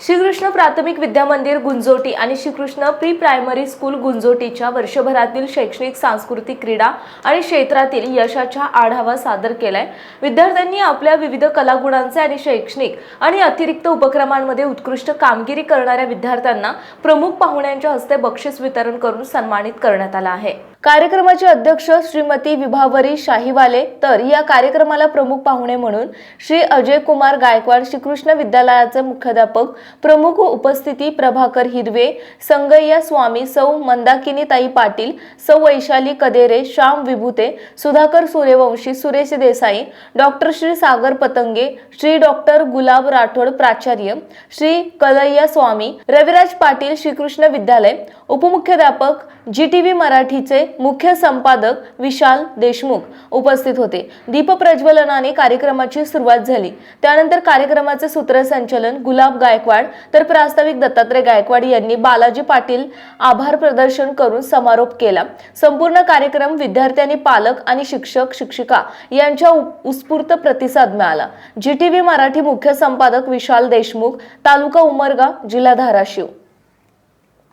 श्रीकृष्ण प्राथमिक विद्या मंदिर गुंजोटी आणि Shrikrishna pre primary school गुंजोटीच्या वर्षभरातील शैक्षणिक सांस्कृतिक क्रीडा आणि क्षेत्रातील यशाचा आढावा सादर केलाय. विद्यार्थ्यांनी आपल्या विविध कलागुणांचे आणि शैक्षणिक आणि अतिरिक्त उपक्रमांमध्ये उत्कृष्ट कामगिरी करणाऱ्या विद्यार्थ्यांना प्रमुख पाहुण्यांच्या हस्ते बक्षीस वितरण करून सन्मानित करण्यात आला आहे. कार्यक्रमाचे अध्यक्ष श्रीमती विभावरी शाहीवाले तर या कार्यक्रमाला प्रमुख पाहुणे म्हणून श्री अजय कुमार गायकवाड श्रीकृष्ण विद्यालयाचे मुख्याध्यापक प्रमुख उपस्थिती प्रभाकर हिरवे संगय्या स्वामी सौ मंदाकिनीताई पाटील सौ वैशाली कदेरे श्याम विभूते सुधाकर सूर्यवंशी सुरेश देसाई डॉक्टर श्री सागर पतंगे श्री डॉक्टर गुलाब राठोड प्राचार्य श्री कलय्या स्वामी रविराज पाटील श्रीकृष्ण विद्यालय उपमुख्याध्यापक जी टी व्ही मराठीचे मुख्य संपादक विशाल देशमुख उपस्थित होते. दीपप्रज्वलनाने कार्यक्रमाची सुरुवात झाली. त्यानंतर कार्यक्रमाचे सूत्रसंचलन गुलाब गायकवाड तर प्रास्ताविक दत्तात्रय गायकवाड यांनी बालाजी पाटील आभार प्रदर्शन करून समारोप केला. संपूर्ण कार्यक्रम विद्यार्थ्यांनी पालक आणि शिक्षक शिक्षिका यांच्या उत्स्फूर्त प्रतिसाद मिळाला. जी टी व्ही मराठी मुख्य संपादक विशाल देशमुख तालुका उमरगा जिल्हा धाराशिव.